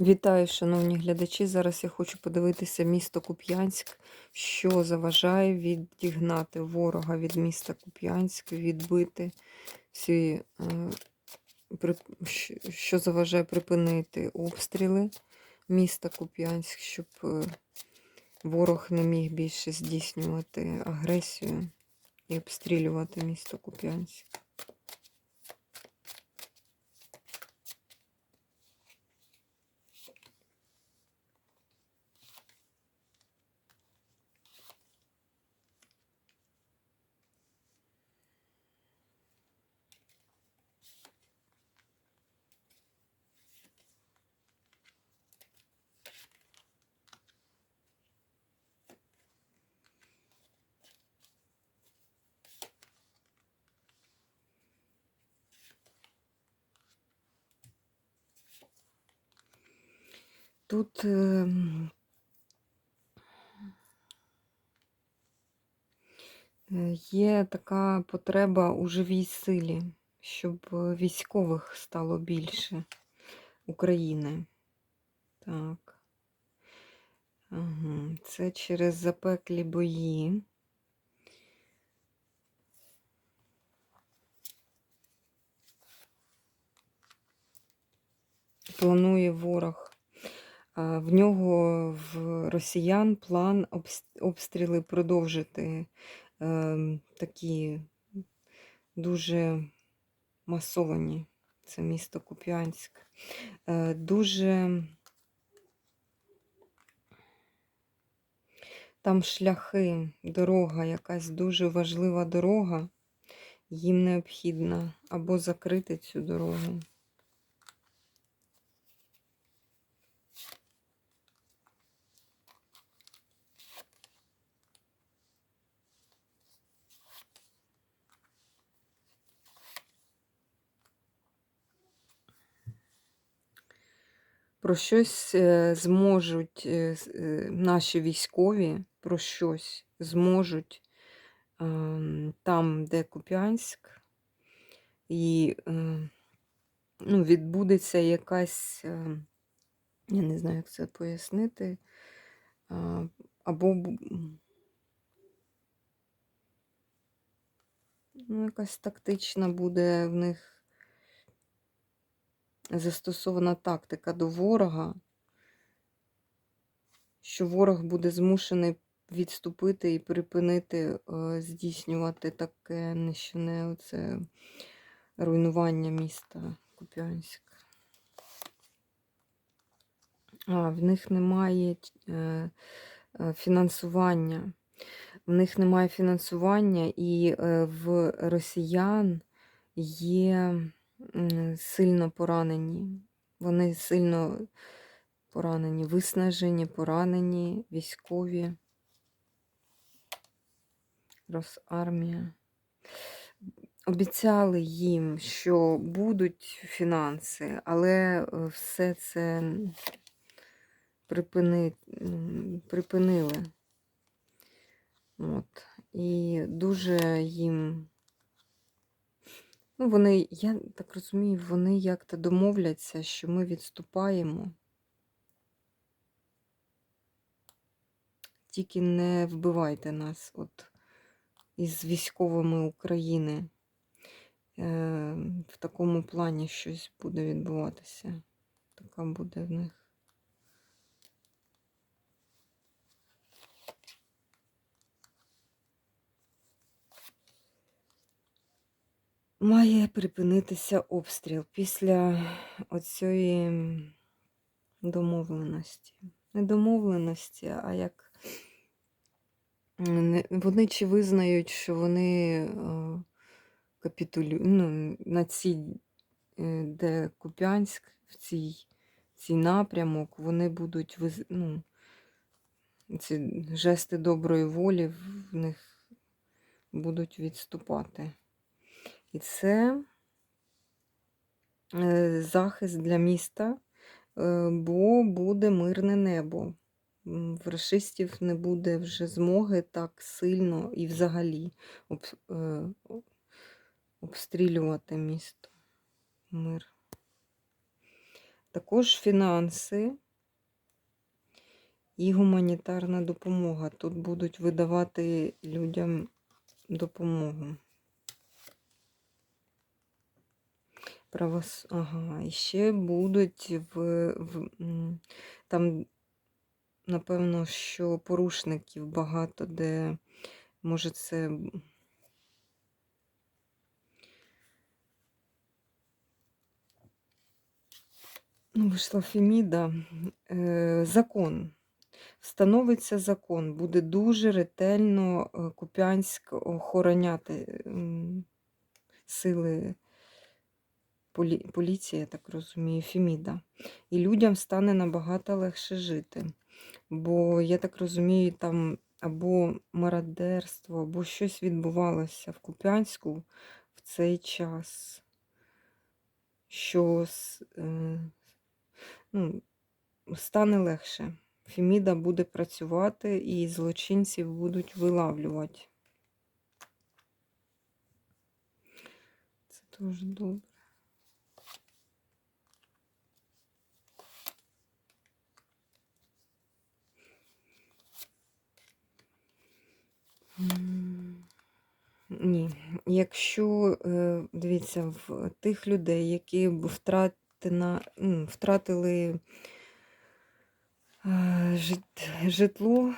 Вітаю, шановні глядачі. Зараз я хочу подивитися місто Куп'янськ, що заважає відігнати ворога від міста Куп'янськ, відбити всі, е, що заважає припинити обстріли міста Куп'янськ, щоб е, ворог не міг більше здійснювати агресію і обстрілювати місто Куп'янськ. Тут е, є така потреба у живій силі, щоб е, військових стало більше України. Так. Це через запеклі бої. Планує ворог. В нього в росіян план обстріли продовжити ем, такі дуже масовані. Це місто Куп'янськ. Е, Дуже там шляхи, дорога, якась дуже важлива дорога. Їм необхідно або закрити цю дорогу. Про щось е, зможуть е, е, наші військові, про щось зможуть там, де Куп'янськ, і ну, відбудеться якась, я не знаю, як це пояснити, або ну, якась тактична буде в них застосована тактика до ворога, що ворог буде змушений відступити і припинити е, здійснювати таке нищівне оце руйнування міста Куп'янськ. А, в них немає е, е, фінансування. В них немає фінансування, і е, в росіян є сильно поранені. Вони сильно поранені, виснажені, поранені, військові. Росармія. Обіцяли їм, що будуть фінанси, але е, все це припини... припинили. От. І дуже їм. Ну, вони, я так розумію, вони як-то домовляться, що ми відступаємо. Тільки не вбивайте нас от із військовими України. Е, в такому плані щось буде відбуватися. Така буде в них. Має припинитися обстріл після оцієї домовленості. Не домовленості, а як вони чи визнають, що вони е, капітулю... ну, на цій, е, де Куп'янськ, в цій, цій напрямок, вони будуть ну, ці жести доброї волі в них будуть відступати. І це е, захист для міста, е, бо буде мирне небо. В расистів не буде вже змоги так сильно і взагалі е, обстрілювати місто. Мир. Також фінанси і гуманітарна допомога. Тут будуть видавати людям допомогу. Правос... Ага, і ще будуть в, в там, напевно, що порушників багато, де може це. Ну, вийшла Феміда. Е, закон. Встановиться закон. Буде дуже ретельно е, Куп'янськ охороняти сили полі, поліції, я так розумію, Феміда. І людям стане набагато легше жити. Бо, я так розумію, там або мародерство, або щось відбувалося в Куп'янську в цей час. Що е, ну, стане легше. Феміда буде працювати і злочинців будуть вилавлювати. Це дуже добре. М, Ні, якщо е, дивіться, в тих людей, які б втратина, м, втратили е, жит- житло,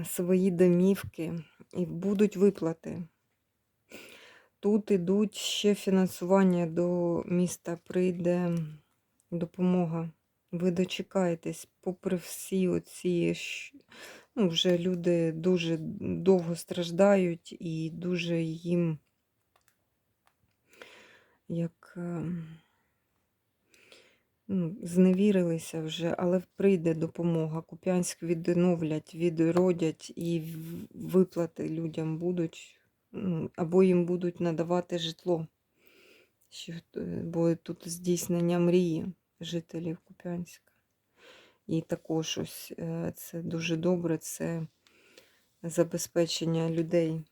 е, свої домівки, і будуть виплати. Тут ідуть ще фінансування до міста, прийде допомога. Ви дочекаєтесь, попри всі оці, ну, вже люди дуже довго страждають і дуже їм як ем, ну, зневірилися вже, але прийде допомога. Куп'янськ відновлять, відродять і виплати людям будуть, ну, або їм будуть надавати житло. Е, бо тут здійснення мрії жителів Куп'янська. І також ось е, це дуже добре, це забезпечення людей.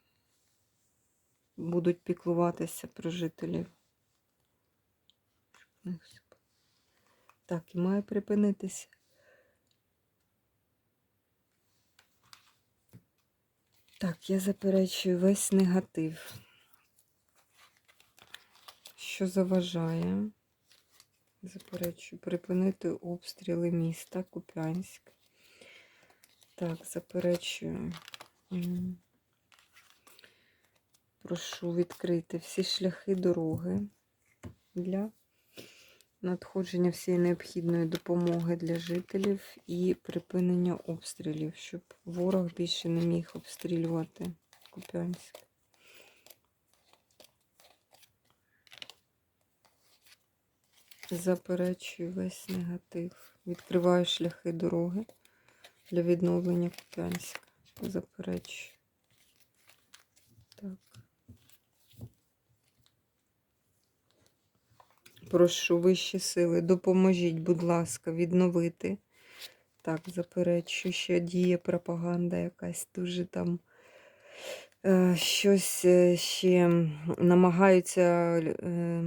Будуть піклуватися про жителів. Щоб в них все було. Так, і має припинитися. Так, я заперечую весь негатив. Що заважає? Заперечую припинити обстріли міста Куп'янськ. Так, заперечую. Прошу відкрити всі шляхи дороги для надходження всієї необхідної допомоги для жителів і припинення обстрілів, щоб ворог більше не міг обстрілювати Куп'янськ. Заперечую весь негатив. Відкриваю шляхи дороги для відновлення Куп'янська. Заперечую. Так. Прошу вищі сили, допоможіть, будь ласка, відновити. Так, заперечую, що діє пропаганда якась дуже там. е, Щось е, ще намагаються е,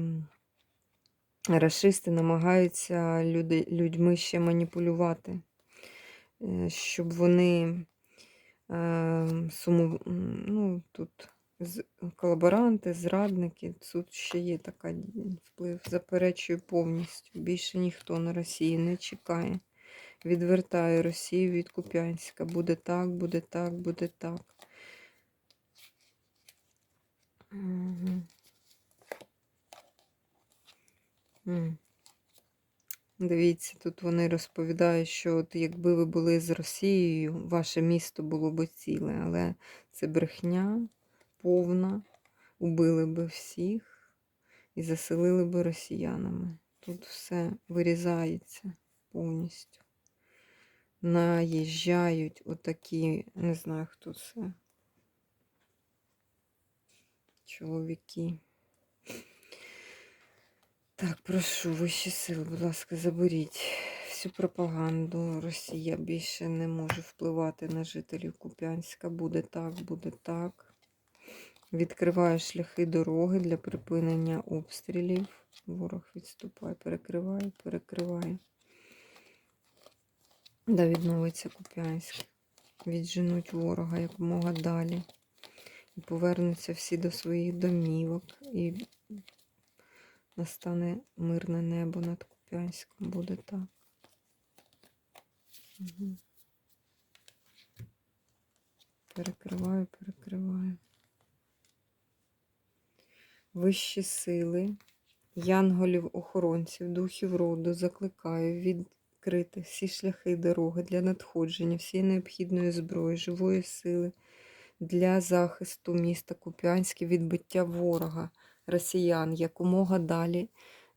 Рашисти намагаються люди, людьми ще маніпулювати, щоб вони суму, ну, тут колаборанти, зрадники, тут ще є така вплив. Заперечую повністю. Більше ніхто на Росії не чекає. Відвертаю Росію від Куп'янська. Буде так, буде так, буде так. Дивіться, тут вони розповідають, що от якби ви були з Росією, ваше місто було б ціле, але це брехня повна, убили би всіх і заселили би росіянами. Тут все вирізається повністю. Наїжджають отакі, не знаю, хто це. Чоловіки. Так, прошу, вищі сили, будь ласка, заберіть всю пропаганду. Росія більше не може впливати на жителів Куп'янська. Буде так, буде так. Відкриваю шляхи дороги для припинення обстрілів. Ворог відступає, перекриває, перекриває. Да відновиться Куп'янськ. Відженуть ворога якомога далі. І повернуться всі до своїх домівок. І настане мирне небо над Куп'янськом. Буде так. Угу. Перекриваю, перекриваю. Вищі сили, янголів-охоронців, духів роду закликаю відкрити всі шляхи дороги для надходження, всієї необхідної зброї, живої сили для захисту міста Куп'янське, відбиття ворога, росіян якомога далі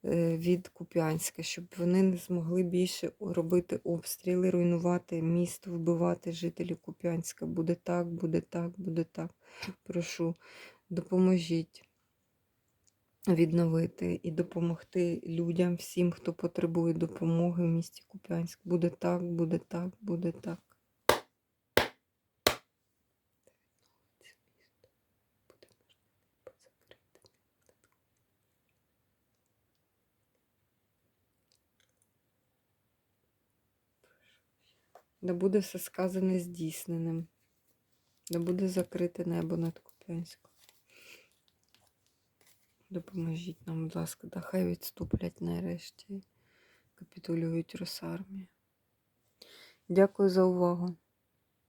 е, від Куп'янська, щоб вони не змогли більше робити обстріли, руйнувати місто, вбивати жителів Куп'янська. Буде так, буде так, буде так. Прошу, допоможіть відновити і допомогти людям, всім, хто потребує допомоги в місті Куп'янськ. Буде так, буде так, буде так. Да буде все сказане здійсненим. Да буде закрите небо над Куп'янськом. Допоможіть нам, будь ласка, да хай відступлять нарешті. Капітулюють Росармію. Дякую за увагу.